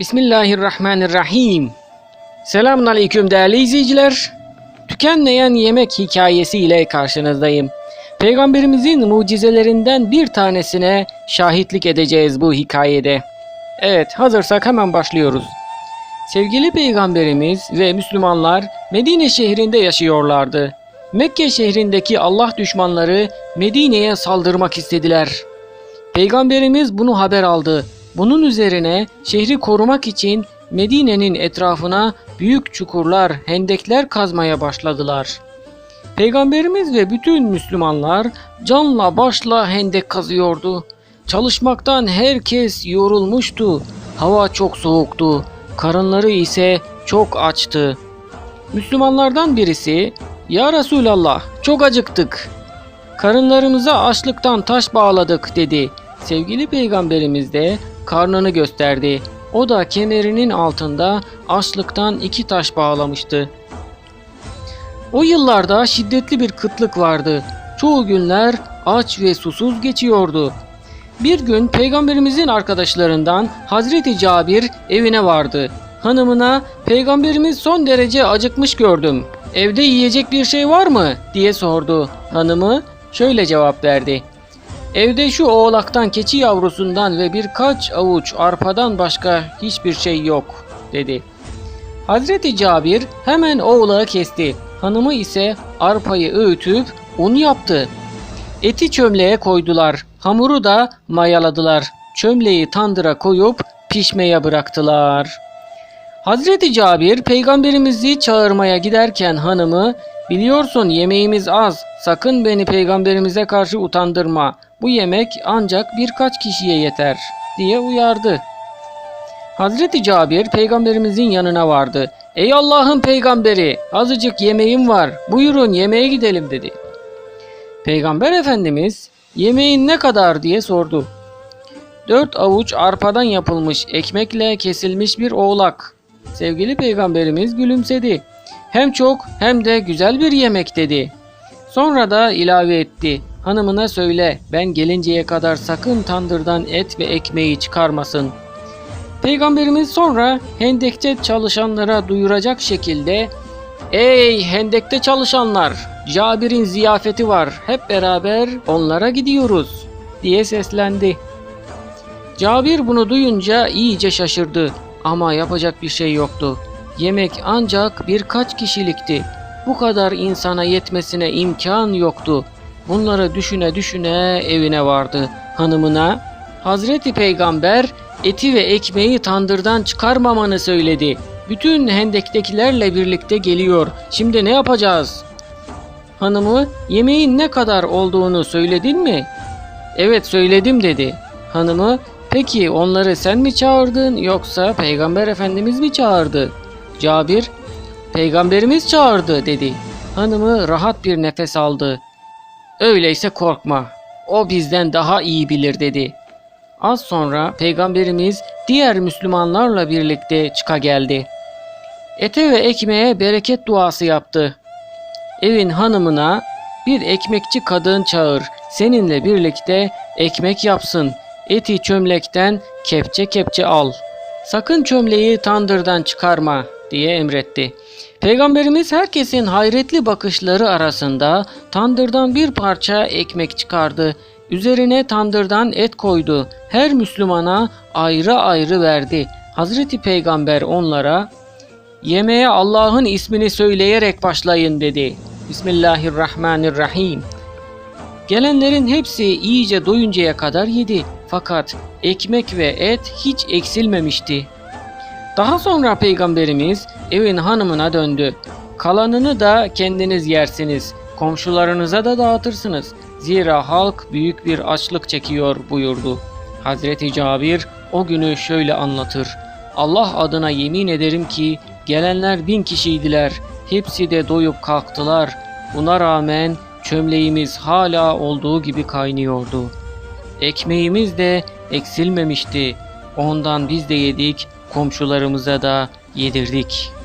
Bismillahirrahmanirrahim. Selamun aleyküm değerli izleyiciler. Tükenmeyen yemek hikayesi ile karşınızdayım. Peygamberimizin mucizelerinden bir tanesine şahitlik edeceğiz bu hikayede. Evet, hazırsak hemen başlıyoruz. Sevgili peygamberimiz ve Müslümanlar Medine şehrinde yaşıyorlardı. Mekke şehrindeki Allah düşmanları Medine'ye saldırmak istediler. Peygamberimiz bunu haber aldı. Bunun üzerine şehri korumak için Medine'nin etrafına büyük çukurlar, hendekler kazmaya başladılar. Peygamberimiz ve bütün Müslümanlar canla başla hendek kazıyordu. Çalışmaktan herkes yorulmuştu. Hava çok soğuktu. Karınları ise çok açtı. Müslümanlardan birisi, "Ya Resulallah, çok acıktık. Karınlarımıza açlıktan taş bağladık." dedi. Sevgili peygamberimiz de karnını gösterdi. O da kemerinin altında açlıktan iki taş bağlamıştı. O yıllarda şiddetli bir kıtlık vardı. Çoğu günler aç ve susuz geçiyordu. Bir gün peygamberimizin arkadaşlarından Hazreti Cabir evine vardı. Hanımına peygamberimiz son derece acıkmış gördüm. Evde yiyecek bir şey var mı diye sordu. Hanımı şöyle cevap verdi. Evde şu oğlaktan keçi yavrusundan ve birkaç avuç arpadan başka hiçbir şey yok dedi. Hazreti Cabir hemen oğlağı kesti. Hanımı ise arpayı öğütüp un yaptı. Eti çömleğe koydular. Hamuru da mayaladılar. Çömleği tandıra koyup pişmeye bıraktılar. Hazreti Cabir peygamberimizi çağırmaya giderken hanımı biliyorsun yemeğimiz az sakın beni peygamberimize karşı utandırma bu yemek ancak birkaç kişiye yeter diye uyardı. Hazreti Cabir peygamberimizin yanına vardı. Ey Allah'ın peygamberi azıcık yemeğim var buyurun yemeğe gidelim dedi. Peygamber Efendimiz yemeğin ne kadar diye sordu. Dört avuç arpadan yapılmış ekmekle kesilmiş bir oğlak. Sevgili peygamberimiz gülümsedi. Hem çok hem de güzel bir yemek dedi. Sonra da ilave etti. Hanımına söyle ben gelinceye kadar sakın tandırdan et ve ekmeği çıkarmasın. Peygamberimiz sonra hendekte çalışanlara duyuracak şekilde Ey hendekte çalışanlar! Cabir'in ziyafeti var. Hep beraber onlara gidiyoruz diye seslendi. Cabir bunu duyunca iyice şaşırdı ama yapacak bir şey yoktu. Yemek ancak birkaç kişilikti. Bu kadar insana yetmesine imkan yoktu. Bunları düşüne düşüne evine vardı. Hanımına Hazreti Peygamber eti ve ekmeği tandırdan çıkarmamanı söyledi. Bütün hendektekilerle birlikte geliyor. Şimdi ne yapacağız? Hanımı yemeğin ne kadar olduğunu söyledin mi? Evet söyledim dedi. Hanımı peki onları sen mi çağırdın yoksa Peygamber Efendimiz mi çağırdı? Cabir Peygamberimiz çağırdı dedi. Hanımı rahat bir nefes aldı. Öyleyse korkma. O bizden daha iyi bilir dedi. Az sonra peygamberimiz diğer Müslümanlarla birlikte çıka geldi. Ete ve ekmeğe bereket duası yaptı. Evin hanımına bir ekmekçi kadın çağır. Seninle birlikte ekmek yapsın. Eti çömlekten kepçe kepçe al. Sakın çömleği tandırdan çıkarma diye emretti. Peygamberimiz herkesin hayretli bakışları arasında tandırdan bir parça ekmek çıkardı. Üzerine tandırdan et koydu. Her Müslümana ayrı ayrı verdi. Hazreti Peygamber onlara Yemeğe Allah'ın ismini söyleyerek başlayın dedi. Bismillahirrahmanirrahim. Gelenlerin hepsi iyice doyuncaya kadar yedi. Fakat ekmek ve et hiç eksilmemişti. Daha sonra peygamberimiz evin hanımına döndü. Kalanını da kendiniz yersiniz. Komşularınıza da dağıtırsınız. Zira halk büyük bir açlık çekiyor buyurdu. Hazreti Cabir o günü şöyle anlatır. Allah adına yemin ederim ki gelenler bin kişiydiler. Hepsi de doyup kalktılar. Buna rağmen çömleğimiz hala olduğu gibi kaynıyordu. Ekmeğimiz de eksilmemişti. Ondan biz de yedik, komşularımıza da yedirdik.''